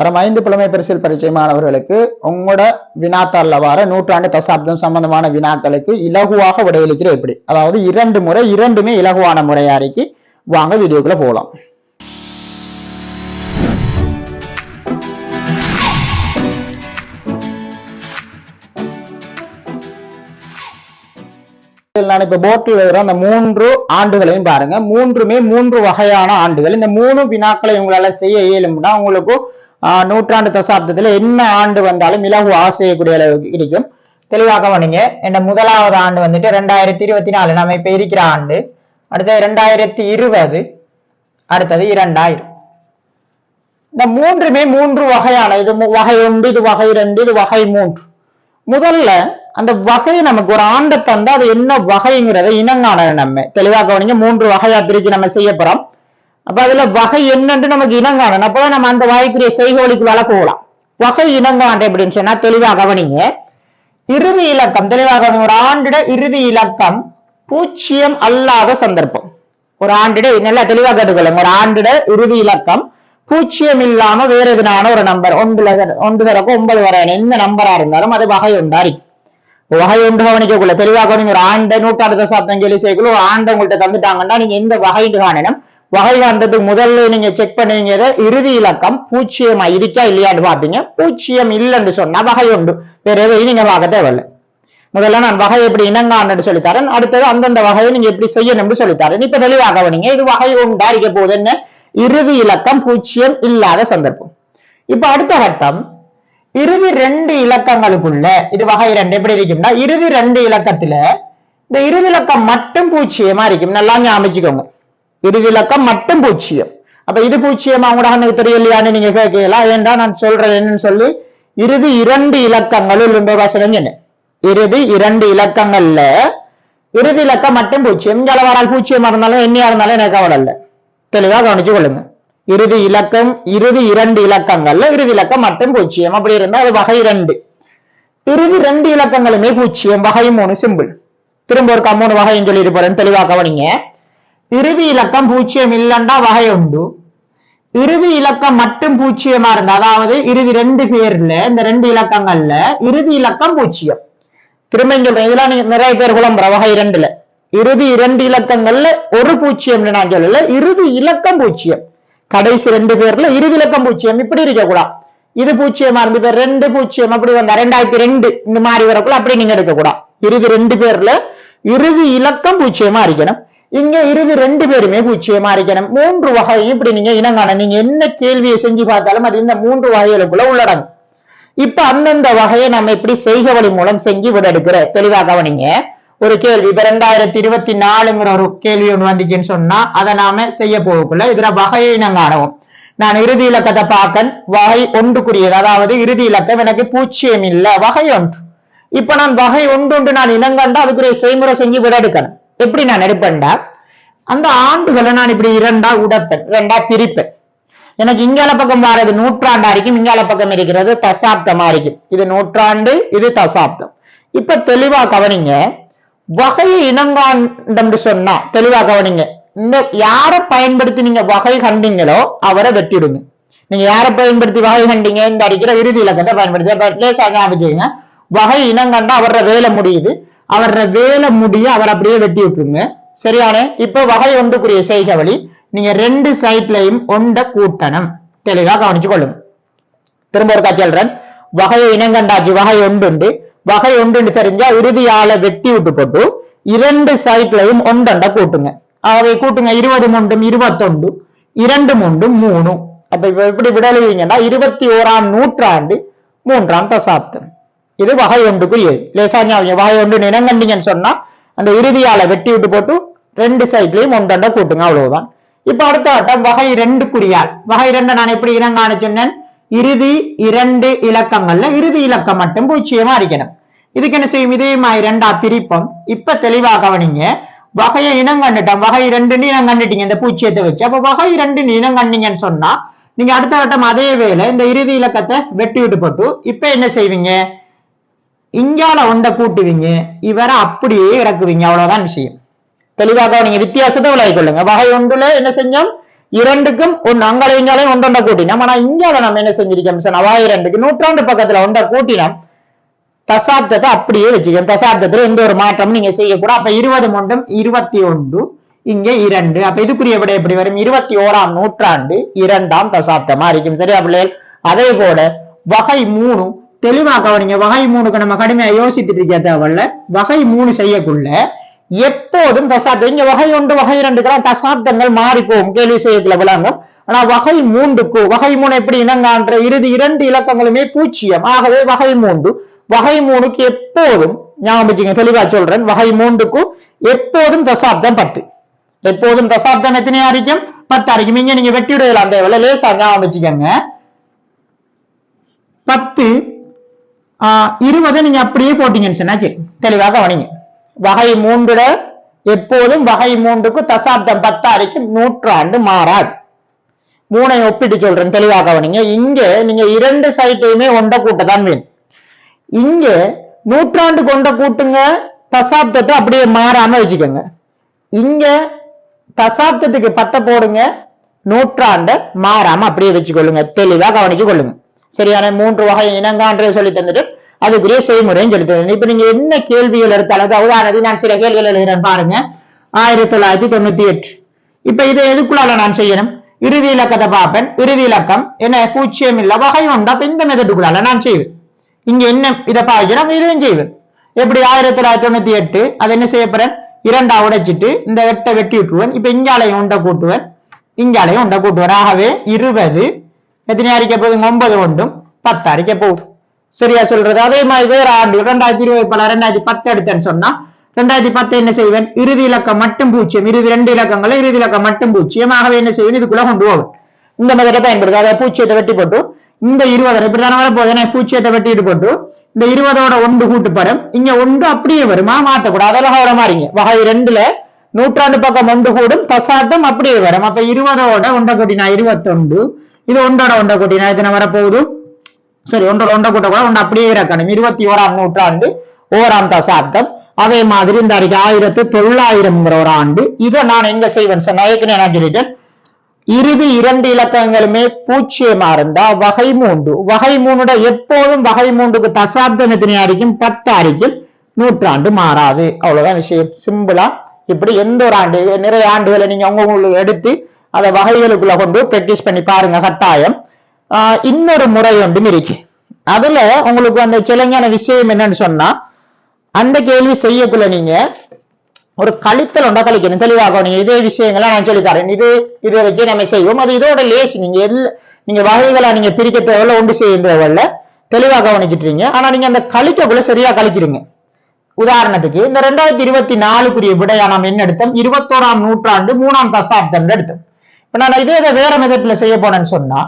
வரும் ஐந்து புலமை பரிசில் பரீட்சை மாணவர்களுக்கு உங்களோட வினாத்தாளில் வர நூற்றாண்டு தசாப்தம் சம்பந்தமான வினாக்களுக்கு இலகுவாக விடையளிக்கிற எப்படி? அதாவது இரண்டு முறை இரண்டுமே இலகுவான முறையாறைக்கு வாங்க வீடியோக்குள்ள போகலாம் நான் இப்ப போட்டில் எழுதுற அந்த மூன்று ஆண்டுகளையும் பாருங்க. மூன்றுமே மூன்று வகையான ஆண்டுகள். இந்த மூணு வினாக்களை உங்களால செய்ய இயலும்னா உங்களுக்கு நூற்றாண்டு தசாப்தத்துல என்ன ஆண்டு வந்தாலும் இலகு ஆசையக்கூடிய அளவுக்கு இருக்கும். தெளிவாக கவனிங்க. என்ன முதலாவது ஆண்டு வந்துட்டு ரெண்டாயிரத்தி இருபத்தி நாலு நம்ம இப்ப இருக்கிற ஆண்டு. அடுத்தது ரெண்டாயிரத்தி இருபது அடுத்தது இரண்டாயிரம். இந்த மூன்றுமே மூன்று வகையான இது மு- வகை ஒன்று இது வகை ரெண்டு இது வகை மூன்று. முதல்ல அந்த வகையை நமக்கு ஒரு ஆண்டை தந்தா அது என்ன வகைங்கிறத இனங்காண நம்ம. தெளிவாக கவனிங்க. மூன்று வகையா பிரிச்சு நம்ம செய்ய போறோம். அப்ப அதுல வகை என்னன்னு நமக்கு இனங்காணும் அப்பதான் நம்ம அந்த வகைக்குரிய செய்கோலிக்கு வள போகலாம் வகை இனங்காண்டு அப்படின்னு சொன்னா தெளிவாக கவனிங்க. இறுதி இலக்கம் தெளிவாக ஒரு ஆண்டிட இறுதி இலக்கம் பூஜ்ஜியம் அல்லாத சந்தர்ப்பம். ஒரு ஆண்டிட நல்லா தெளிவாக கேட்டுக்கொள்ளுங்க. ஒரு ஆண்டிட இறுதி இலக்கம் பூஜ்ஜியம் இல்லாம வேற எதுனான ஒரு நம்பர் ஒன்பது ஒன்று தரக்கும் ஒன்பது வரை எந்த நம்பரா இருந்தாலும் அது வகை உண்டாரி வகை ஒன்று கவனிக்கக்குள்ள தெளிவாக நீங்க ஒரு ஆண்டு நூற்றாண்டு தசாப்தம் சொல்லி செய்யக்குள்ள ஒரு ஆண்டை உங்கள்கிட்ட தந்துட்டாங்கன்னா நீங்க எந்த வகைன்னு காணணும். வகை வந்தது முதல்ல நீங்க செக் பண்ணுவீங்க இறுதி இலக்கம் பூச்சியமா இருக்கா இல்லையான்னு பாப்பீங்க பூச்சியம் இல்லைன்னு சொன்னா வகை உண்டு. வேற எதையும் நீங்க பார்க்க தேவையில்லை. முதல்ல நான் வகை எப்படி இனங்கான்னு சொல்லித்தரேன். அடுத்தது அந்தந்த வகையை நீங்க எப்படி செய்யணும்னு சொல்லித்தரேன். இப்ப தெளிவாக கவனிங்க இது வகை உண்டா இருக்க போகுது என்ன இறுதி இலக்கம் பூச்சியம் இல்லாத சந்தர்ப்பம். இப்ப அடுத்த கட்டம் இறுதி ரெண்டு இலக்கங்களுக்குள்ள இது வகை ரெண்டு எப்படி இருக்கும்னா இறுதி ரெண்டு இலக்கத்துல இந்த இறுதி இலக்கம் மட்டும் பூச்சியமா இருக்கும். நல்லா ஞாபகிச்சுக்கோங்க. இறுதி இலக்கம் மட்டும் பூச்சியம். அப்ப இது பூச்சியமா கூட எனக்கு தெரியலையான்னு நீங்க கேட்கலாம் ஏண்டா நான் சொல்றேன் என்னன்னு சொல்லி இறுதி இரண்டு இலக்கங்களுள் இந்த வசனம் என்ன? இறுதி இரண்டு இலக்கங்கள்ல இறுதி இலக்கம் மட்டும் பூச்சியம். இங்கே வரால் பூஜ்ஜியமா இருந்தாலும் என்னையா இருந்தாலும் எனக்கு கவலை இல்லை. தெளிவா கவனிச்சு கொள்ளுங்க. இறுதி இலக்கம் இறுதி இரண்டு இலக்கங்கள்ல இறுதி இலக்கம் மட்டும் பூச்சியம். அப்படி இருந்தா அது வகை ரெண்டு இறுதி ரெண்டு இலக்கங்களுமே பூச்சியம். வகை மூணு சிம்பிள். திரும்ப ஒரு மூணு வகையும் சொல்லி இருப்பாருன்னு தெளிவா கவனிங்க. இறுதி இலக்கம் பூஜ்ஜியம் இல்லைண்டா வகை உண்டு இறுதி இலக்கம் மட்டும் பூஜ்ஜியமா இருந்தா அதாவது இறுதி ரெண்டு பேர்ல இந்த ரெண்டு இலக்கங்கள்ல இறுதி இலக்கம் பூஜ்ஜியம் திரும்ப சொல்றேன் இதெல்லாம் நீங்க நிறைய பேர் குழம்புற வகை இரண்டுல. இறுதி இரண்டு இலக்கங்கள்ல ஒரு பூஜ்ஜியம்னு நான் சொல்லல இறுதி இலக்கம் பூஜ்ஜியம் கடைசி ரெண்டு பேர்ல இறுதி இலக்கம் பூஜ்ஜியம் இப்படி இருக்க கூடாது இது பூஜ்ஜியமா இருந்து இப்ப ரெண்டு பூஜ்ஜியம் அப்படி வந்தா ரெண்டாயிரத்தி ரெண்டு இந்த மாதிரி வரக்குள்ள அப்படி நீங்க எடுக்க கூடாது இறுதி ரெண்டு பேர்ல இறுதி இலக்கம் பூஜ்ஜியமா இருக்கணும். இங்க இறுதி ரெண்டு பேருமே பூஜ்ஜியமா இருக்கணும். மூன்று வகையும் இப்படி நீங்க இனங்காண நீங்க என்ன கேள்வியை செஞ்சு பார்த்தாலும் அது இந்த மூன்று வகைகளுக்குள்ள உள்ளடங்கும். இப்ப அந்தந்த வகையை நம்ம இப்படி செய்க வழி மூலம் செஞ்சு விட எடுக்கிற தெளிவா கவனிங்க. ஒரு கேள்வி இப்ப ரெண்டாயிரத்தி இருபத்தி நாலுங்கிற ஒரு கேள்வி ஒண்ணு வந்துச்சுன்னு சொன்னா அதை நாம செய்ய போகக்குள்ள இதுல வகையை நாங்க நான் இறுதி இலக்கத்தை பார்க்கன் வகை ஒன்றுக்குரியது. அதாவது இறுதி இலக்கம் எனக்கு பூச்சியம் இல்ல வகை ஒன்று. இப்ப நான் வகை ஒன்று ஒன்று நான் இனங்கண்டா அதுக்குரிய செய்முறை செஞ்சு விட எடுக்கணும். எப்படி நான் எடுப்பேன்டா? அந்த ஆண்டுகளை நான் இப்படி இரண்டா உடப்பேன் ரெண்டா பிரிப்பேன். எனக்கு இங்கால பக்கம் வர்றது நூற்றாண்டா இருக்கும் இங்கால பக்கம் இருக்கிறது தசாப்தமா இருக்கும் இது நூற்றாண்டு இது தசாப்தம். இப்ப தெளிவா கவனிங்க. வகை இனங்காண்டம் சொன்னா தெளிவா கவனிங்க. இந்த யாரை பயன்படுத்தி நீங்க வகை கண்டீங்களோ அவரை வெட்டிடுங்க. நீங்க யாரை பயன்படுத்தி வகை கண்டீங்க? இந்த அடிக்கிற இறுதி இலக்கத்தை பயன்படுத்தி அப்ப லேசா ஞாபகம் வகை இனங்கண்டா அவரோட வேலை முடியுது. அவரோட வேலை முடிய அவர் அப்படியே வெட்டி விட்டுருங்க. சரியான? இப்ப வகை ஒன்றுக்குரிய செய்க வழி நீங்க ரெண்டு சைட்லையும் ஒண்ட கூட்டணம். தெளிவா கவனிச்சு கொள்ளும் திரும்ப ஒரு சொல்றேன். வகையை இனங்கண்டாச்சு வகை ஒன்றுண்டு. வகை ஒன்றுண்டு தெரிஞ்சா இறுதியால வெட்டி விட்டு போட்டு இரண்டு சைட்லையும் ஒன்றண்ட கூட்டுங்க. அவை கூட்டுங்க இருபது மூன்றும் இருபத்தொண்டு இரண்டு மூன்றும் மூணு. அப்ப இப்ப எப்படி விடலுவீங்கன்னா இருபத்தி ஓராம் நூற்றாண்டு மூன்றாம் தசாப்தம். இது வகை ஒன்றுக்குரியது லேசா ஞாபகம் வகை ஒன்று நினங்கண்டிங்கன்னு சொன்னா அந்த இறுதியால வெட்டி விட்டு போட்டு ரெண்டு சைட்லயும் ஒன்றண்ட கூட்டுங்க அவ்வளவுதான். இப்ப அடுத்த வட்டம் வகை ரெண்டுக்குரியால் வகை ரெண்டு நான் எப்படி இனங்காண சொன்னேன்? இறுதி இரண்டு இலக்கங்கள்ல இறுதி இலக்கம் மட்டும் பூச்சியமா இருக்கணும் இதுக்கு என்ன செய்யும்? இதே மாதிரி ரெண்டா பிரிப்போம். இப்ப தெளிவா கவனிங்க. வகையை இனம் கண்டுட்டோம். வகை ரெண்டுன்னு இனம் கண்டுட்டீங்க இந்த பூச்சியத்தை வச்சு. அப்ப வகை ரெண்டுன்னு இனம் கண்டீங்கன்னு சொன்னா நீங்க அடுத்த வட்டம் அதே வேளை இந்த இறுதி இலக்கத்தை வெட்டி விட்டு போட்டு இப்ப என்ன செய்வீங்க? இங்கால ஒன்றை கூட்டுவீங்க இவரை அப்படியே இறக்குவீங்க அவ்வளவுதான் விஷயம். தெளிவாக நீங்க வித்தியாசத்தை விளைய கொள்ளுங்க. வகை ஒன்றுல என்ன செஞ்சோம்? இரண்டுக்கும் ஒன்று அங்கால இங்காலையும் ஒன்றொண்ட கூட்டினோம். ஆனா இங்கால நம்ம என்ன செஞ்சிருக்கோம்? சொன்னா இரண்டுக்கு நூற்றாண்டு பக்கத்துல ஒன்றை கூட்டினோம். தசாப்தத்தை அப்படியே வச்சுக்கோங்க. தசாப்தத்துல எந்த ஒரு மாற்றமும் நீங்க செய்யக்கூடாது. அப்ப இருபது மொண்டம் இருபத்தி ஒன்று இங்க இரண்டு. அப்ப இதுக்குரிய விட எப்படி வரும்? இருபத்தி ஓராம் நூற்றாண்டு இரண்டாம் தசாப்தமா இருக்கும். சரியா பிள்ளைகள்? அதே போல வகை மூணு தெளிவா கவனிங்க. வகை மூணுக்கு நம்ம கடுமையா யோசித்துட்டு இருக்க தேவையில்ல வகை மூணு செய்யக்குள்ள எப்போதும் தசாப்தம். இங்க வகை ஒன்று வகை ரெண்டுக்கெல்லாம் தசாப்தங்கள் மாறி போகும். கேள்வி செய்யக்குள்ள விளங்கும். ஆனா வகை மூன்றுக்கு வகை மூணு எப்படி இனங்கான்ற இறுதி இரண்டு இலக்கங்களுமே பூச்சியம். ஆகவே வகை மூன்று. வகை மூணுக்கு எப்போதும் ஞாபகம் தெளிவா சொல்றேன். வகை மூன்றுக்கும் எப்போதும் தசாப்தம் பத்து. எப்போதும் தசாப்தம் எத்தனை அறிக்கும் பத்து அறிக்கும் இங்க நீங்க வெட்டி விடுதலாம் தேவையில்ல லேசா ஞாபகம் வச்சுக்கோங்க. பத்து இருபது நீங்க அப்படியே போட்டீங்கன்னு சொன்னாச்சு. சரி தெளிவாக கவனிங்க. வகை மூன்றுல எப்போதும் வகை மூன்றுக்கு தசாப்தம் பத்து நூற்றாண்டு மாறாது. மூணை ஒப்பிட்டு சொல்றேன் தெளிவாக கவனிங்க. இங்க நீங்க இரண்டு சைட்டையுமே ஒண்ட கூட்டத்தான் வேணும். இங்க நூற்றாண்டு கொண்ட கூட்டுங்க தசாப்தத்தை அப்படியே மாறாம வச்சுக்கோங்க. இங்க தசாப்தத்துக்கு பத்த போடுங்க நூற்றாண்ட மாறாம அப்படியே வச்சுக்கொள்ளுங்க. தெளிவா கவனிச்சு கொள்ளுங்க. சரியான மூன்று வகை இனங்கான்றதை சொல்லி தந்துட்டு அதுக்குரிய செய்முறையும் சொல்லி தந்தேன் இப்ப நீங்க என்ன கேள்விகள் எடுத்தாலும் உதாரணத்துக்கு நான் சில கேள்விகள் எழுதுறேன் பாருங்க. ஆயிரத்தி தொள்ளாயிரத்தி தொண்ணூத்தி எட்டு. இப்ப இதை எதுக்குள்ளால நான் செய்யணும்? இறுதி இலக்கத்தை பார்ப்பேன். இறுதி இலக்கம் என்ன பூச்சியம் இல்ல வகை உண்டா அப்ப இந்த மெதட்டுக்குள்ளால நான் செய்வேன். இங்க என்ன இதை பாய்க்கிறோம் இதையும் செய்வேன். எப்படி ஆயிரத்தி தொள்ளாயிரத்தி தொண்ணூத்தி எட்டு அதை என்ன செய்யப்படுறேன் இரண்டா உடைச்சிட்டு இந்த எட்டை வெட்டி விட்டுருவேன். இப்ப இங்காலையும் உண்டை கூட்டுவேன். இங்காலையும் உண்டை கூட்டுவேன். ஆகவே இருபது எத்தனை அரிக்க போகுது ஒன்பது ஒன்றும் பத்து அரிக்க போகுது சரியா சொல்றது? அதே மாதிரி வேற ஆண்டு ரெண்டாயிரத்தி இருபது பல ரெண்டாயிரத்தி பத்து எடுத்தேன்னு சொன்னா ரெண்டாயிரத்தி பத்து என்ன செய்வேன்? இறுதி இலக்கம் மட்டும் பூச்சியம் இறுதி ரெண்டு இலக்கங்களை இறுதி இலக்கம் மட்டும் பூச்சியம் ஆகவே என்ன செய்வேன்? இதுக்குள்ள கொண்டு போவேன். இந்த மெதட்டை பயன்படுது அதை பூச்சியத்தை வெட்டி போட்டு இந்த இருபது இப்படிதான வர போகுது? ஏன்னா பூச்சியத்தை வெட்டிட்டு போட்டு இந்த இருபதோட ஒன்று கூட்டுப்படும் இங்க ஒன்று அப்படியே வருமா? மாத்தக்கூடாது அதெல்லாம் வர மாறீங்க வகை ரெண்டுல நூற்றாண்டு பக்கம் ஒன்று கூடும் தசாப்தம் அப்படியே வரும். அப்ப இருபதோட ஒன்றை கூட்டினா இருபத்தொண்டு இது ஒன்றோட ஒன்றை கூட்டினா எத்தனை வரப்போகுது சரி ஒன்றோட ஒன்றை கூட்ட கூட ஒன்று அப்படியே இறக்கணும் இருபத்தி ஓராம் நூற்றாண்டு ஓராம் தசாப்தம். அதே மாதிரி இந்த அறிக்கை ஆயிரத்து தொள்ளாயிரம்ங்கிற ஒரு ஆண்டு. இதை நான் எங்க செய்வேன் சொன்ன ஏற்கனவே நான் சொல்லிட்டேன். இறுதி இரண்டு இலக்கங்களுமே பூச்சியமா இருந்தா வகை மூன்று. வகை மூணுட எப்போதும் வகை மூன்றுக்கு தசாப்தம் எத்தனை அடிக்கும்? பத்து அடிக்கும். நூற்றாண்டு மாறாது. அவ்வளவுதான் விஷயம். சிம்பிளா இப்படி எந்த ஒரு ஆண்டு நிறைய ஆண்டுகளை நீங்க அவங்க உங்களுக்கு எடுத்து அதை வகைகளுக்குள்ள கொண்டு பிராக்டிஸ் பண்ணி பாருங்க கட்டாயம். ஆஹ் இன்னொரு முறை ஒன்றும் இருக்கு. அதுல உங்களுக்கு அந்த சிலங்கான விஷயம் என்னன்னு சொன்னா அந்த கேள்வி செய்யக்குள்ள நீங்க ஒரு கழித்தல் ஒன்றா கழிக்கணும். தெளிவாக நீங்க இதே விஷயங்களை நான் சொல்லித்தரேன். இது இதை வச்சு நம்ம செய்வோம். அது இதோட லேஸ் நீங்க எல்ல நீங்க வகைகளை நீங்க பிரிக்க தேவையில்ல ஒன்று செய்ய தேவையில்ல தெளிவாக கவனிச்சிட்டீங்க ஆனா நீங்க அந்த கழிக்கக்குள்ள சரியா கழிச்சிடுங்க உதாரணத்துக்கு இந்த ரெண்டாயிரத்தி இருபத்தி நாலுக்குரிய விடையா நாம் என்ன எடுத்தோம்? இருபத்தோராம் நூற்றாண்டு மூணாம் தசாப்தம் எடுத்தோம். இப்ப நான் இதே இதை வேற மெதட்ல செய்ய போனேன்னு சொன்னா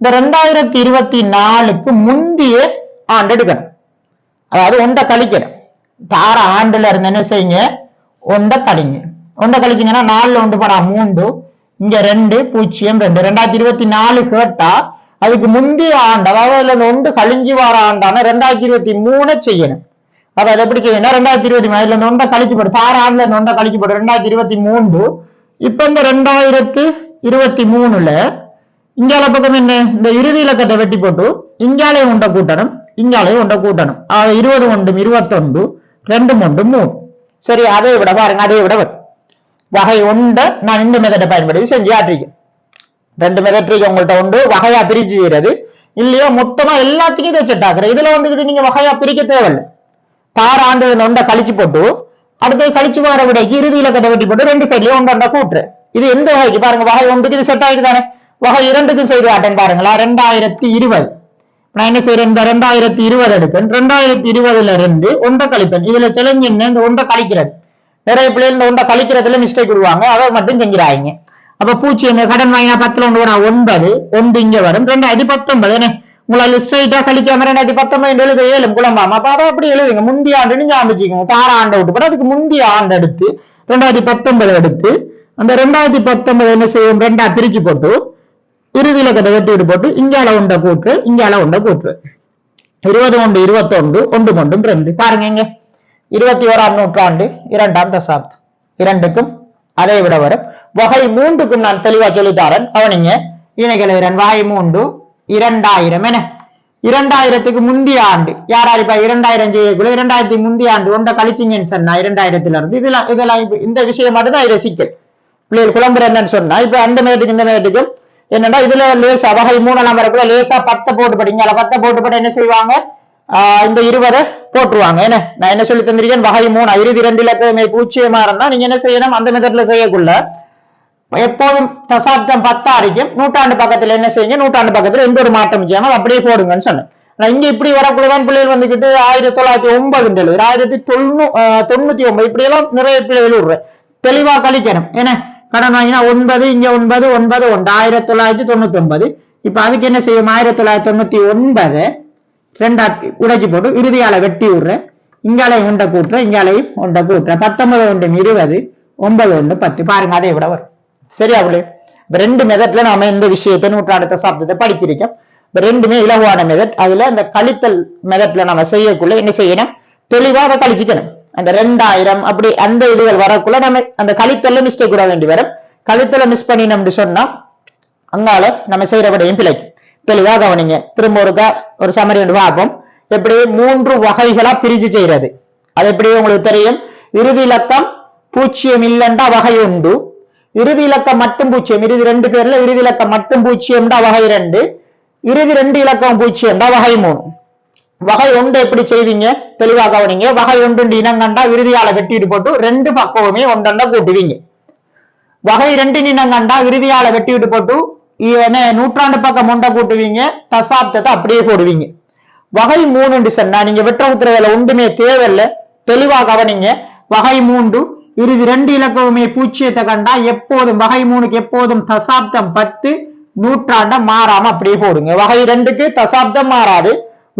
இந்த ரெண்டாயிரத்தி இருபத்தி நாலுக்கு முந்தைய ஆண்டு எடுக்கணும். அதாவது ஒன்றை கழிக்கணும். தார ஆண்டுல இருந்து என்ன செய்யுங்க? ஒன்றை கழிங்க. ஒன்றை கழிச்சிங்கன்னா நாலுல ஒன்று படா மூன்று. இங்க ரெண்டு பூஜ்ஜியம் ரெண்டு. ரெண்டாயிரத்தி இருபத்தி நாலு கேட்டா அதுக்கு முந்தைய ஆண்டு அதாவது அதுல ஒன்று கழிஞ்சு வார ஆண்டான ரெண்டாயிரத்தி இருபத்தி மூணு செய்யணும். அப்ப அதை எப்படி செய்யணும் ரெண்டாயிரத்தி இருபத்தி மூணு இதுல ஒன்றை கழிச்சு போடு தார ஆண்டுல இந்த ஒன்றை கழிச்சு போடு ரெண்டாயிரத்தி இருபத்தி மூன்று இப்ப இந்த ரெண்டாயிரத்து இருபத்தி மூணுல இங்கால பக்கம் என்ன? இந்த இறுதி இலக்கத்தை வெட்டி போட்டு இங்காலே உண்ட கூட்டணும் இங்காலே உண்ட கூட்டணும். ஆக இருபது ஒன்றும் இருபத்தொன்று ரெண்டும் ஒன்றும் மூணு. சரி அதை விட பாருங்க அதை விட வகை ஒன்றை நான் இந்த மெதட்டை பயன்படுத்தி செஞ்சு ஆட்டிருக்கேன் ரெண்டு மெதட் உங்கள்கிட்ட உண்டு. வகையா பிரிச்சு செய்யறது. இல்லையோ மொத்தமா எல்லாத்துக்கும் இதை செட் ஆகுற இதுல வந்துக்கிட்டு நீங்க வகையா பிரிக்க தேவையில்லை. தார ஆண்டு ஒன்றை கழிச்சு போட்டு அடுத்து கழிச்சு வர விடைக்கு இறுதி இலக்கத்தை வெட்டி போட்டு ரெண்டு சைட்லயும் ஒன்று கூட்டுறேன். இது எந்த வகைக்கு? பாருங்க வகை ஒன்றுக்கு இது செட் ஆகிட்டு தானே. வகை இரண்டுக்கும் செய்து காட்டேன் பாருங்களா ரெண்டாயிரத்தி இருபது. நான் என்ன செய்யறேன் இந்த ரெண்டாயிரத்தி இருபது எடுப்பேன். ரெண்டாயிரத்தி இருபதுல இருந்து ஒன்றை கழிப்பேன். இதுல தெளிஞ்சு என்ன? இந்த ஒன்றை கழிக்கிறது. நிறைய பிள்ளைகள் இந்த ஒன்றை கழிக்கிறதுல மிஸ்டேக் விடுவாங்க. அதை மட்டும் செஞ்சிடாங்க அப்ப பூஜ்ஜியம் கடன் வாங்கினா பத்துல ஒன்று வரும். ஒன்பது ஒன்று இங்க வரும். ரெண்டாயிரத்தி பத்தொன்பது என்ன? உங்களால் ஸ்ட்ரெயிட்டா கழிக்காம ரெண்டாயிரத்தி பத்தொன்பது எழுத ஏழும் குழம்பாம? அப்ப அதை அப்படி எழுதுங்க. முந்தைய ஆண்டு நீங்க ஆரம்பிச்சுக்கோங்க. தார ஆண்டை விட்டு. போட்டு அதுக்கு முந்தைய ஆண்டு எடுத்து ரெண்டாயிரத்தி பத்தொன்பது எடுத்து அந்த ரெண்டாயிரத்தி பத்தொன்பது என்ன செய்யும்? ரெண்டா பிரிச்சு போட்டு இறுதியில கதை வெட்டி விட்டு போட்டு இங்கால உண்டை கூட்டு இங்கால உண்டை கூட்டு இருபது ஒன்று இருபத்தொன்று ஒன்று கொண்டும் ரெண்டு. பாருங்க இங்க. இருபத்தி ஓராம் நூற்றாண்டு இரண்டாம் தசாப்தம். இரண்டுக்கும் அதை விட வரும். வகை மூன்றுக்கும் நான் தெளிவா சொல்லித்தாரன். அவனிங்க இணைகளுடன் வகை மூன்று இரண்டாயிரம் என. இரண்டாயிரத்துக்கு முந்தைய ஆண்டு யாரார் இப்ப இரண்டாயிரம் செய்யக்குள்ள இரண்டாயிரத்தி முந்தைய ஆண்டு ஒன்றை கழிச்சிங்கன்னு சொன்னா இரண்டாயிரத்துல இருந்து இதெல்லாம் இதெல்லாம் இந்த விஷயம் மட்டும்தான் இதை சிக்கல் பிள்ளைகள் குழம்புற என்னன்னு சொன்னா இப்ப அந்த மேட்டுக்கு இந்த மேட்டுக்கும் என்னன்னா இதுல லேசா வகை மூணெல்லாம் வரக்குள்ள லேசா பத்தை போட்டு படிங்க. அதை பத்தை போட்டு போட்டு என்ன செய்வாங்க? ஆஹ் இந்த இருவரை போட்டுருவாங்க. என்ன? நான் என்ன சொல்லி தந்திருக்கேன்? வகை மூணு. இருபது ரெண்டு இலக்கமே பூச்சியமா இருந்தா நீங்க என்ன செய்யணும்? அந்த மெத்தட்ல செய்யக்குள்ள எப்போதும் தசாப்தம் பத்தா அடிக்கும் நூற்றாண்டு பக்கத்துல என்ன செய்யுங்க? நூற்றாண்டு பக்கத்துல எந்த ஒரு மாற்றம் செய்யாமல் அப்படியே போடுங்கன்னு சொன்னேன். ஆனா இங்க இப்படி வரக்குள்ளதான் பிள்ளைகள் வந்துகிட்டு ஆயிரத்தி தொள்ளாயிரத்தி ஒன்பது எழுது. ஆயிரத்தி தொண்ணூ தொண்ணூத்தி ஒன்பது. இப்படி எல்லாம் நிறைய பிள்ளைகள் விடுறேன் தெளிவா கழிக்கணும். என்ன? கடன் வாங்கினா ஒன்பது இங்க ஒன்பது ஒன்பது ஒன்று. ஆயிரத்தி தொள்ளாயிரத்தி தொண்ணூத்தி ஒன்பது இப்ப அதுக்கு என்ன செய்யும்? ஆயிரத்தி தொள்ளாயிரத்தி தொண்ணூத்தி ஒன்பது ரெண்டா உடைச்சி போட்டு இறுதியால வெட்டி விடுறேன் இங்காலையும் உண்டை கூட்டுறேன் இங்காலையும் உண்டை கூட்டுறேன் பத்தொன்பது ஒன்று இருபது ஒன்பது ஒன்று பத்து. பாருங்க அதை விட வரும். சரியா அவளே இப்ப ரெண்டு மெதட்ல நாம இந்த விஷயத்தை நூற்றாண்டு தசாப்தத்தை படிச்சிருக்கோம். ரெண்டுமே இலகுவான மெதட். அதுல அந்த கழித்தல் மெதட்ல நம்ம செய்யக்குள்ள என்ன செய்யணும்? தெளிவா அதை கழிச்சுக்கணும். அந்த ரெண்டாயிரம் அப்படி அந்த இதுகள் வரக்குள்ள நம்ம அந்த கழித்தல்ல மிஸ்டேக் விட வேண்டி வரும். கழித்தல மிஸ் பண்ணினோம்னு சொன்னா அங்கால நம்ம செய்யறபடியும் பிழைக்கும். தெளிவாக கவனிங்க. திரும்ப ஒருக்கா ஒரு சமரி ஒன்று பார்ப்போம். எப்படி மூன்று வகைகளா பிரிஞ்சு செய்யறது. அது எப்படி உங்களுக்கு தெரியும்? இறுதி இலக்கம் பூச்சியம் இல்லைண்டா வகை உண்டு. இறுதி இலக்கம் மட்டும் பூச்சியம். இறுதி ரெண்டு பேர்ல இறுதி இலக்கம் மட்டும் பூச்சியம்டா வகை ரெண்டு. இறுதி ரெண்டு இலக்கம் பூச்சியம்டா வகை மூணு. வகை ஒன்று எப்படி செய்வீங்க? தெளிவாக கவனிங்க. வகை ஒன்று இனங்கண்டா இறுதியால வெட்டிட்டு போட்டு ரெண்டு பக்கமுமே ஒன்றண்டா கூட்டுவீங்க. வகை ரெண்டு இனம் கண்டா இறுதியால வெட்டி விட்டு போட்டு என்ன நூற்றாண்டு பக்கம் முண்டை கூட்டுவீங்க. தசாப்தத்தை அப்படியே போடுவீங்க. வகை மூணுன்னு சொன்னா நீங்க வெற்ற உத்தரவுல ஒன்றுமே தேவையில்லை. தெளிவா கவனிங்க. வகை மூன்று இறுதி ரெண்டு இலக்கமுமே பூச்சியத்தை கண்டா எப்போதும் வகை மூணுக்கு எப்போதும் தசாப்தம் பத்து நூற்றாண்ட மாறாம அப்படியே போடுங்க. வகை ரெண்டுக்கு தசாப்தம் மாறாது.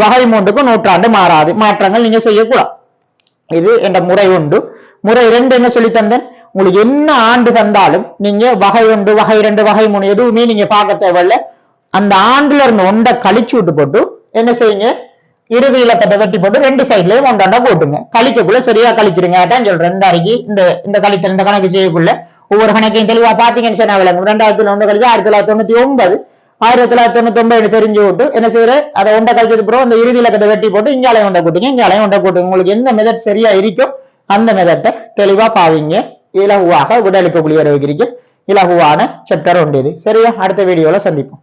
வகை மூன்றுக்கு நூற்றாண்டு மாறாது. மாற்றங்கள் நீங்க செய்யக்கூடாது. இது என்ற முறை உண்டு. முறை ரெண்டு என்ன சொல்லி தந்தேன் உங்களுக்கு என்ன ஆண்டு தந்தாலும் நீங்க வகை ஒன்று வகை ரெண்டு வகை மூணு எதுவுமே நீங்க பார்க்க தேவையில்ல. அந்த ஆண்டுல இருந்து ஒன்றை கழிச்சு விட்டு போட்டு என்ன செய்யுங்க? இறுதி இலக்கத்தை வெட்டி போட்டு ரெண்டு சைட்லயும் ஒன்றாண்டா போட்டுங்க. கழிக்கக்குள்ள சரியா கழிச்சிருங்க. அதான் சொல்றேன். ரெண்டு அறைக்கு இந்த இந்த கழித்தல் இந்த கணக்கு செய்யக்குள்ள. ஒவ்வொரு கணக்கையும் தெளிவா பாத்தீங்கன்னு சொன்னா விளங்கும். ரெண்டாயிரத்தி ஒன்று கழிச்சு ஆயிரத்தி தொள்ளாயிரத்தி தொண்ணூத்தி ஒன்பது ஆயிரத்தி தொள்ளாயிரத்தி தொண்ணூத்தி ஒன்பது தெரிஞ்சு விட்டு என்ன செய்யற? அதை ஒன்றை கழிச்சது பிறகு அந்த இறுதியில கட்ட வெட்டி போட்டு இங்காலையும் ஒன்றை கூட்டுங்க இங்காலையும் ஒன்றை கூட்டுங்க. உங்களுக்கு எந்த மெதட் சரியா இருக்கோ அந்த மெதட்டை தெளிவா பாவீங்க. இலகுவாக விடலுக்கு புளியர வைக்கிறீங்க இலகுவான சாப்டர் உண்டு இது சரியா? அடுத்த வீடியோல சந்திப்போம்.